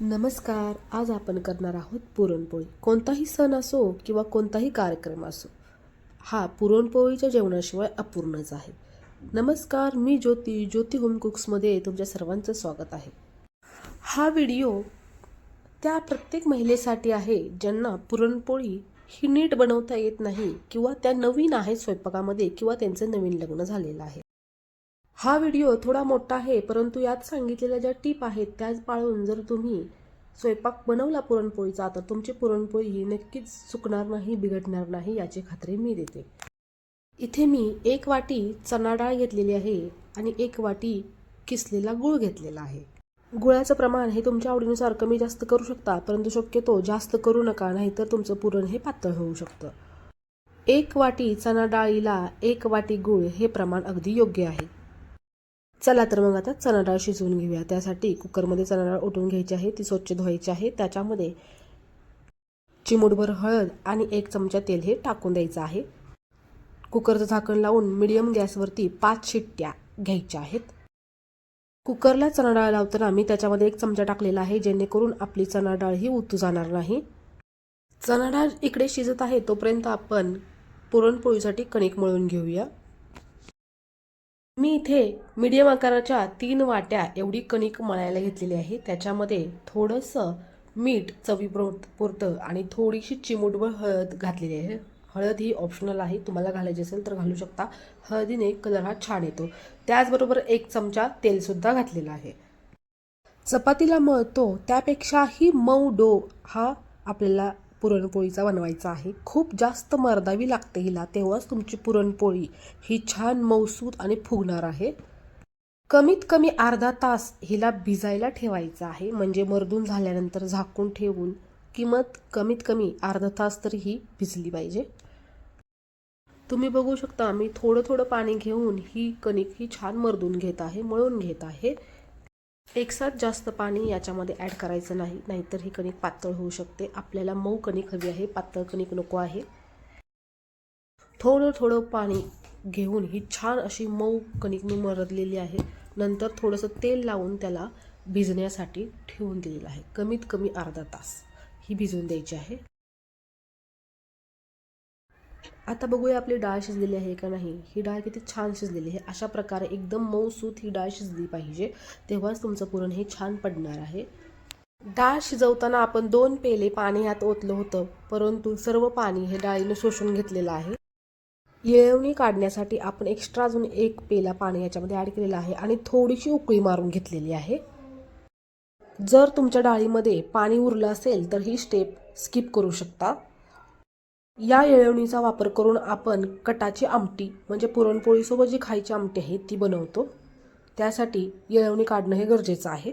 नमस्कार आज आपण करणार आहोत पुरणपोळी. कोणताही सण असो किंवा कोणताही कार्यक्रम असो हा पुरणपोळीच्या जेवणाशिवाय अपूर्णच आहे. नमस्कार मी ज्योती ज्योती होम कुक्समध्ये तुमच्या सर्वांचं स्वागत आहे. हा व्हिडिओ त्या प्रत्येक महिलेसाठी आहे ज्यांना पुरणपोळी ही नीट बनवता येत नाही किंवा त्या नवीन आहेत स्वयंपाकामध्ये किंवा त्यांचं नवीन लग्न झालेलं आहे. हा व्हिडिओ थोडा मोठा आहे परंतु यात सांगितलेल्या ज्या टीप आहेत त्याच पाळून जर तुम्ही स्वयंपाक बनवला पुरणपोळीचा तर तुमची पुरणपोळी ही नक्कीच सुकणार नाही बिघडणार नाही याची खात्री मी देते. इथे मी एक वाटी चणा डाळ घेतलेली आहे आणि एक वाटी किसलेला गूळ घेतलेला आहे. गुळाचं प्रमाण हे तुमच्या आवडीनुसार कमी जास्त करू शकता परंतु शक्यतो जास्त करू नका नाहीतर तुमचं पुरण हे पातळ होऊ शकतं. एक वाटी चणा डाळीला एक वाटी गूळ हे प्रमाण अगदी योग्य आहे. चला तर मग आता चणा डाळ शिजवून घेऊया. त्यासाठी कुकरमध्ये चणा डाळ उठून घ्यायची आहे ती स्वच्छ धुवायची आहे. त्याच्यामध्ये चिमूटभर हळद आणि एक चमचा तेल हे टाकून द्यायचं आहे. कुकरचं झाकण लावून मिडियम गॅसवरती पाच शिट्ट्या घ्यायच्या आहेत. कुकरला चणा डाळ लावताना मी त्याच्यामध्ये एक चमचा टाकलेला आहे जेणेकरून आपली चणा डाळ ही उतू जाणार नाही. चणा डाळ इकडे शिजत आहे तोपर्यंत आपण पुरणपोळीसाठी कणिक मळून घेऊया. मी इथे मीडियम आकाराच्या तीन वाट्या एवढी कणिक मळायला घेतलेली आहे. त्याच्यामध्ये थोडंसं मीठ चवीपुरत पुरतं आणि थोडीशी चिमूटभर हळद घातलेली आहे. हळद ही ऑप्शनल आहे. तुम्हाला घालायची असेल तर घालू शकता. हळदीने कलर हा छान येतो. त्याचबरोबर एक चमचा तेलसुद्धा घातलेला आहे. चपातीला मळतो त्यापेक्षाही मऊ डो हा आपल्याला पुरणपोळीचा बनवायचा आहे. खूप जास्त मर्दावी लागते हिला तेव्हाच तुमची पुरणपोळी ही छान मौसूद आणि फुगणार आहे. कमीत कमी अर्धा तास हिला भिजायला ठेवायचं आहे. म्हणजे मर्दून झाल्यानंतर झाकून ठेवून किंमत कमीत कमी अर्धा तास तरी ही भिजली पाहिजे. तुम्ही बघू शकता मी थोडं थोडं पाणी घेऊन ही कणिक ही छान मर्दून घेत आहे मळून घेत आहे. एकसाथ जास्त पाणी याच्यामध्ये ॲड करायचं नाही नाहीतर ही कणिक पातळ होऊ शकते. आपल्याला मऊ कणिक हवी आहे पातळ कणिक नको आहे. थोडं थोडं पाणी घेऊन ही छान अशी मऊ कणिक मी मरदलेली आहे. नंतर थोडंसं तेल लावून त्याला भिजण्यासाठी ठेवून दिलेलं आहे. कमीत कमी अर्धा तास ही भिजवून द्यायची आहे. आता बघूया आपली डाळ शिजलेली आहे का नाही. ही डाळ किती छान शिजलेली आहे. अशा प्रकारे एकदम मऊसूत ही डाळ शिजली पाहिजे. तेव्हाच तुमचं पुरण हे छान पडणार आहे. डाळ शिजवताना आपण दोन पेले पाणी यात ओतलं होतं परंतु सर्व पाणी हे डाळीनं शोषून घेतलेलं आहे. येळवणी काढण्यासाठी आपण एक्स्ट्रा अजून एक पेला पाणी याच्यामध्ये ॲड केलेलं आहे आणि थोडीशी उकळी मारून घेतलेली आहे. जर तुमच्या डाळीमध्ये पाणी उरलं असेल तर ही स्टेप स्किप करू शकता. या येळवणीचा वापर करून आपण कटाची आमटी म्हणजे पुरणपोळीसोबत जी खायची आमटी आहे ती बनवतो. त्यासाठी येळवणी काढणं हे गरजेचं आहे.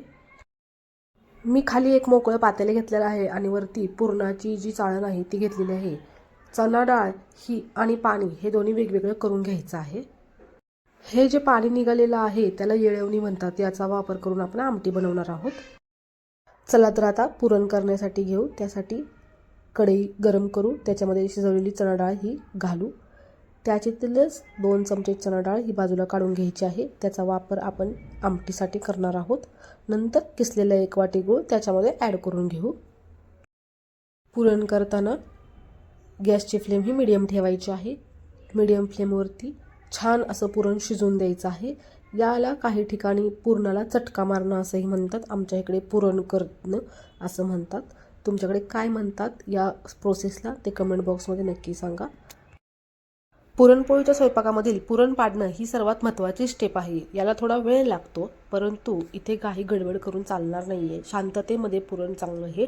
मी खाली एक मोकळं पातेले घेतलेलं आहे आणि वरती पुरणाची जी चाळण आहे ती घेतलेली आहे. चणा डाळ ही आणि पाणी हे दोन्ही वेगवेगळं करून घ्यायचं आहे. हे जे पाणी निघालेलं आहे त्याला येळवणी म्हणतात. याचा वापर करून आपण आमटी बनवणार आहोत. चला तर आता पुरण करण्यासाठी घेऊ. त्यासाठी कढई गरम करू त्याच्यामध्ये शिजवलेली चणा डाळ ही घालू. त्याच्यातीलच दोन चमचे चणा डाळ ही बाजूला काढून घ्यायची आहे. त्याचा वापर आपण आमटीसाठी करणार आहोत. नंतर किसलेला एक वाटी गूळ त्याच्यामध्ये ॲड करून घेऊ. पुरण करताना गॅसची फ्लेम ही मिडियम ठेवायची आहे. मिडियम फ्लेमवरती छान असं पुरण शिजून द्यायचं आहे. याला काही ठिकाणी पुरणाला चटका मारणं असंही म्हणतात. आमच्या इकडे पुरण करणं असं म्हणतात. तुमच्याकडे काय म्हणतात या प्रोसेसला ते कमेंट बॉक्समध्ये नक्की सांगा. पुरणपोळीच्या स्वयंपाकामधील पुरण पाडणं ही सर्वात महत्त्वाची स्टेप आहे. याला थोडा वेळ लागतो परंतु इथे काही गडबड करून चालणार नाही आहे शांततेमध्ये पुरण चांगलं हे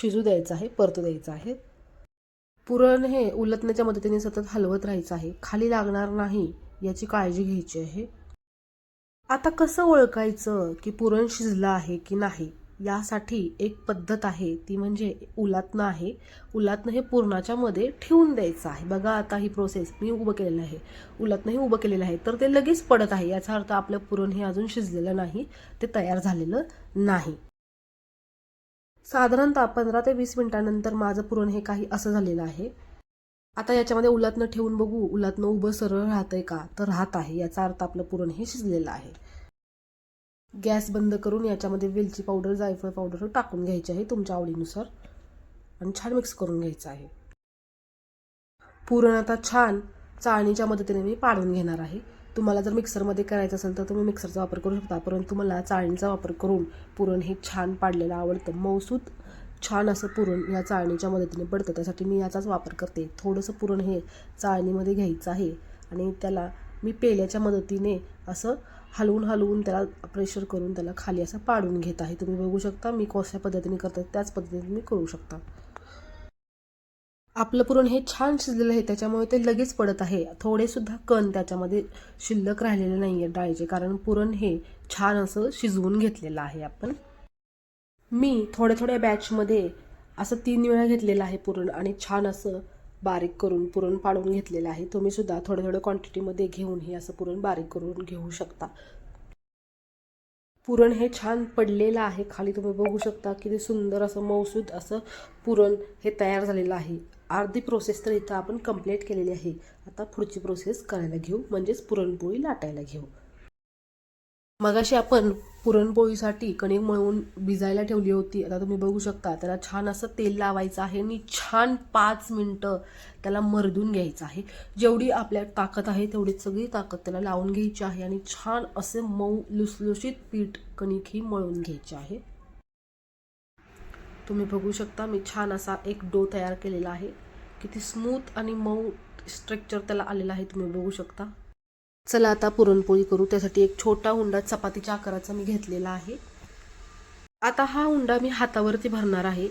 शिजू द्यायचं आहे परतू द्यायचं आहे. पुरण हे उलटण्याच्या मदतीने सतत हलवत राहायचं आहे. खाली लागणार नाही याची काळजी घ्यायची आहे. आता कसं ओळखायचं की पुरण शिजलं आहे की नाही? यासाठी एक पद्धत आहे ती म्हणजे उलातनं आहे. उलातनं हे पुरणाच्या मध्ये ठेवून द्यायचं आहे. बघा आता ही प्रोसेस मी उभं केलेलं आहे. उलातनं हे उभं केलेलं आहे तर ते लगेच पडत आहे. याचा अर्थ आपलं पुरण हे अजून शिजलेलं नाही ते तयार झालेलं नाही. साधारणतः पंधरा ते वीस मिनिटानंतर माझं पुरण हे काही असं झालेलं आहे. आता याच्यामध्ये उलातनं ठेवून बघू उलातनं उभं सरळ राहतंय का? तर राहत आहे. याचा अर्थ आपलं पुरण हे शिजलेलं आहे. गॅस बंद करून याच्यामध्ये वेलची पावडर जायफळ पावडर टाकून घ्यायची आहे तुमच्या आवडीनुसार. आणि छान मिक्स करून घ्यायचं आहे. पुरण आता छान चाळणीच्या मदतीने मी पाडून घेणार आहे. तुम्हाला जर मिक्सरमध्ये करायचं असेल तर तुम्ही मिक्सरचा वापर करू शकता. परंतु मला चाळणीचा वापर करून पुरण हे छान पाडलेलं आवडतं. मौसूद छान असं पुरण या चाळणीच्या मदतीने पडतं. त्यासाठी मी याचाच वापर करते. थोडंसं पुरण हे चाळणीमध्ये घ्यायचं आहे. आणि त्याला मी पेल्याच्या मदतीने असं हलवून हलवून त्याला प्रेशर करून त्याला खाली असं पाडून घेत आहे. तुम्ही बघू शकता मी कशा पद्धतीने करतो त्याच पद्धतीने तुम्ही करू शकता. आपलं पुरण हे छान शिजलेलं आहे त्याच्यामुळे ते लगेच पडत आहे. थोडे सुद्धा कण त्याच्यामध्ये शिल्लक राहिलेले नाही आहे डाळीचे कारण पुरण हे छान असं शिजवून घेतलेलं आहे आपण. मी थोड्या थोड्या बॅचमध्ये असं तीन वेळा घेतलेलं आहे पुरण आणि छान असं बारीक करून पुरण पाडून घेतलेलं आहे. तुम्ही सुद्धा थोड्या क्वांटिटीमध्ये घेऊन हे असं पुरण बारीक करून घेऊ शकता. पुरण हे छान पडलेलं आहे. खाली तुम्ही बघू शकता किती सुंदर असं मौसूद असं पुरण हे तयार झालेलं आहे. अर्धी प्रोसेस तर इथं आपण कंप्लीट केलेली आहे. आता पुढची प्रोसेस करायला घेऊ. म्हणजेच पुरणपोळी लाटायला घेऊ. मगाशी आपण पुरणपोळीसाठी कणिक मळून भिजायला ठेवली होती. आता तुम्ही बघू शकता त्याला छान असं तेल लावायचं आहे आणि छान पाच मिनटं त्याला मरदून घ्यायचं आहे. जेवढी आपल्या ताकद आहे तेवढी सगळी ताकद त्याला लावून घ्यायची आहे आणि छान असे मऊ लुसलुशीत पीठ कणिक ही मळून घ्यायची आहे. तुम्ही बघू शकता मी छान असा एक डो तयार केलेला आहे. किती स्मूथ आणि मऊ स्ट्रक्चर त्याला आलेला आहे तुम्ही बघू शकता. चला आता पुरणपोळी करू. त्यासाठी एक छोटा हुंडा चपातीच्या आकाराचा मी घेतलेला आहे. आता हा हुंडा मी हातावरती भरणार आहे.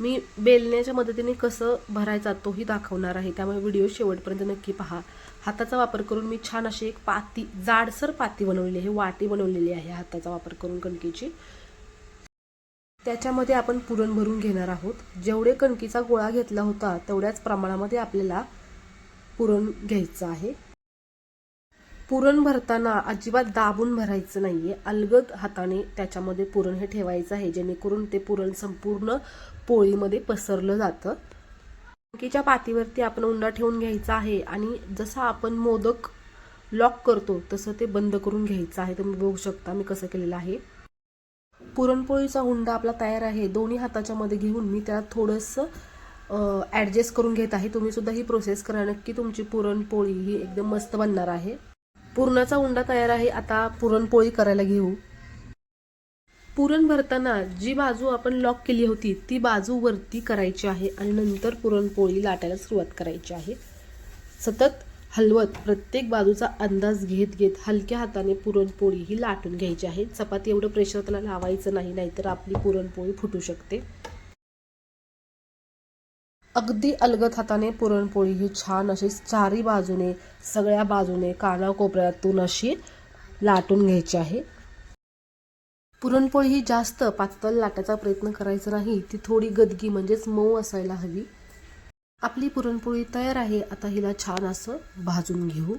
मी बेलण्याच्या मदतीने कसं भरायचा तोही दाखवणार आहे. त्यामुळे व्हिडिओ शेवटपर्यंत नक्की पहा. हाताचा वापर करून मी छान अशी एक पाती जाडसर पाती बनवलेली आहे. वाटी बनवलेली आहे हाताचा वापर करून कणकीची. त्याच्यामध्ये आपण पुरण भरून घेणार आहोत. जेवढे कणकीचा गोळा घेतला होता तेवढ्याच प्रमाणामध्ये आपल्याला पुरण घ्यायचं आहे. पुरण भरताना अजिबात दाबून भरायचं नाही आहे अलगद हाताने त्याच्यामध्ये पुरण हे ठेवायचं आहे जेणेकरून ते पुरण संपूर्ण पोळीमध्ये पसरलं जातं. कणकीच्या पातीवरती आपण उंडा ठेवून घ्यायचा आहे आणि जसं आपण मोदक लॉक करतो तसं ते बंद करून घ्यायचं आहे. तुम्ही बघू शकता मी कसं केलेलं आहे. पुरणपोळीचा हुंडा आपला तयार आहे. दोन्ही हाताच्या मध्ये घेऊन मी त्याला थोडंसं ॲडजस्ट करून घेत आहे. तुम्ही सुद्धा ही प्रोसेस करा. नक्की तुमची पुरणपोळी ही एकदम मस्त बनणार आहे. पुरणाचा उंडा तयार आहे आता पुरणपोळी करायला घेऊ. पुरण भरताना जी बाजू आपण लॉक केली होती ती बाजू वरती करायची आहे आणि नंतर पुरणपोळी लाटायला सुरुवात करायची आहे. सतत हलवत प्रत्येक बाजूचा अंदाज घेत घेत हलक्या हाताने पुरणपोळी ही लाटून घ्यायची आहे. चपाती एवढं प्रेशर त्याला लावायचं नाही नाहीतर आपली पुरणपोळी फुटू शकते. अगदी अलगद हाताने पुरणपोळी ही छान अशी चारी बाजूने सगळ्या बाजूने कानाकोपऱ्यातून अशी लाटून घ्यायची आहे. पुरणपोळी ही जास्त पातळ लाटायचा प्रयत्न करायचा नाही ती थोडी गदगी म्हणजेच मऊ असायला हवी. आपली पुरणपोळी तयार आहे आता हिला छान असं भाजून घेऊ.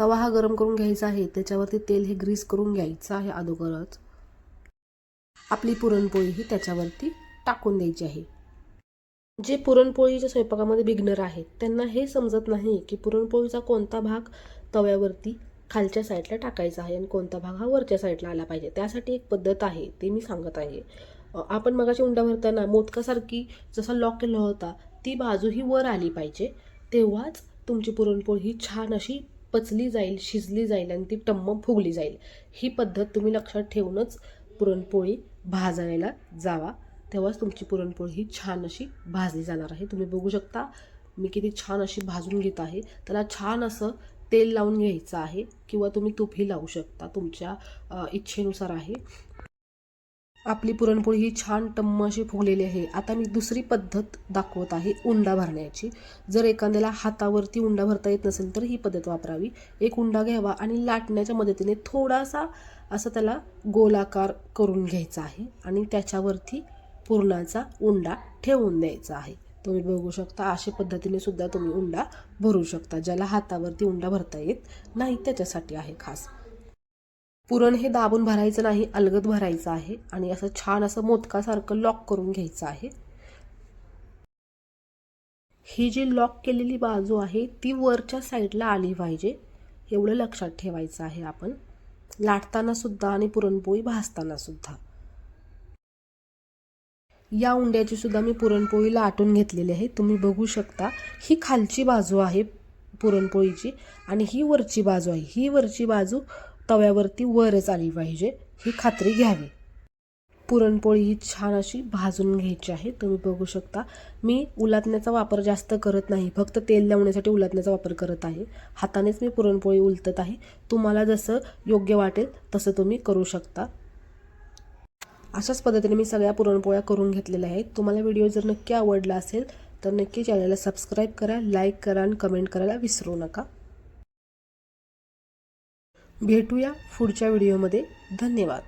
तवा हा गरम करून घ्यायचा आहे त्याच्यावरती तेल हे ग्रीस करून घ्यायचं आहे अगोदरच. आपली पुरणपोळी ही त्याच्यावरती टाकून द्यायची आहे. जे पुरणपोळीच्या स्वयंपाकामध्ये बिगनर आहेत त्यांना हे समजत नाही की पुरणपोळीचा कोणता भाग तव्यावरती खालच्या साईडला टाकायचा आहे आणि कोणता भाग हा वरच्या साईडला आला पाहिजे. त्यासाठी एक पद्धत आहे ते मी सांगत आहे. आपण मगाशी उंडा भरताना मोदकासारखी जसा लॉक केला होता ती बाजू ही वर आली पाहिजे. तेव्हाच तुमची पुरणपोळी ही छान अशी पचली जाईल शिजली जाईल आणि ती टम्म फुगली जाईल. ही पद्धत तुम्ही लक्षात ठेवूनच पुरणपोळी भाजायला जावा. तेव्हाच तुमची पुरणपोळी ही छान अशी भाजली जाणार आहे. तुम्ही बघू शकता मी किती छान अशी भाजून घेत आहे. त्याला छान असं तेल लावून घ्यायचं आहे किंवा तुम्ही तुपही लावू शकता तुमच्या इच्छेनुसार आहे. आपली पुरणपोळी ही छान टम्म अशी फुगलेली आहे. आता मी दुसरी पद्धत दाखवत आहे उंडा भरण्याची. जर एखाद्याला हातावरती उंडा भरता येत नसेल तर ही पद्धत वापरावी. एक उंडा घ्यावा आणि लाटण्याच्या मदतीने थोडासा असं त्याला गोलाकार करून घ्यायचा आहे आणि त्याच्यावरती पुरणाचा उंडा ठेवून द्यायचा आहे. तुम्ही बघू शकता अशा पद्धतीने सुद्धा तुम्ही उंडा भरू शकता ज्याला हातावरती उंडा भरता येत नाही त्याच्यासाठी आहे खास. पुरण हे दाबून भरायचं नाही अलगद भरायचं आहे आणि असं छान असं मोदकासारखं लॉक करून घ्यायचं आहे. ही जी लॉक केलेली बाजू आहे ती वरच्या साईडला आली पाहिजे एवढं लक्षात ठेवायचं आहे आपण. लाटताना सुद्धा आणि पुरणपोळी भाजताना सुद्धा. या उंड्याची सुद्धा मी पुरणपोळी लाटून घेतलेली आहे. तुम्ही बघू शकता ही खालची बाजू आहे पुरणपोळीची आणि ही वरची बाजू आहे. ही वरची बाजू तव्यावरती वरच आली पाहिजे ही खात्री घ्यावी. पुरणपोळी ही छान अशी भाजून घ्यायची आहे. तुम्ही बघू शकता मी उलटण्याचा वापर जास्त करत नाही फक्त तेल लावण्यासाठी उलटण्याचा वापर करत आहे. हातानेच मी पुरणपोळी उलटत आहे. तुम्हाला जसं योग्य वाटेल तसं तुम्ही करू शकता. अशाच पद्धतीने मी सगळ्या पुरणपोळ्या करून घेतलेल्या आहेत. तुम्हाला व्हिडिओ जर नक्की आवडला असेल तर नक्की चॅनलला सबस्क्राईब करा लाईक करा आणि कमेंट करायला विसरू नका. भेटूया पुढच्या व्हिडिओमध्ये. धन्यवाद.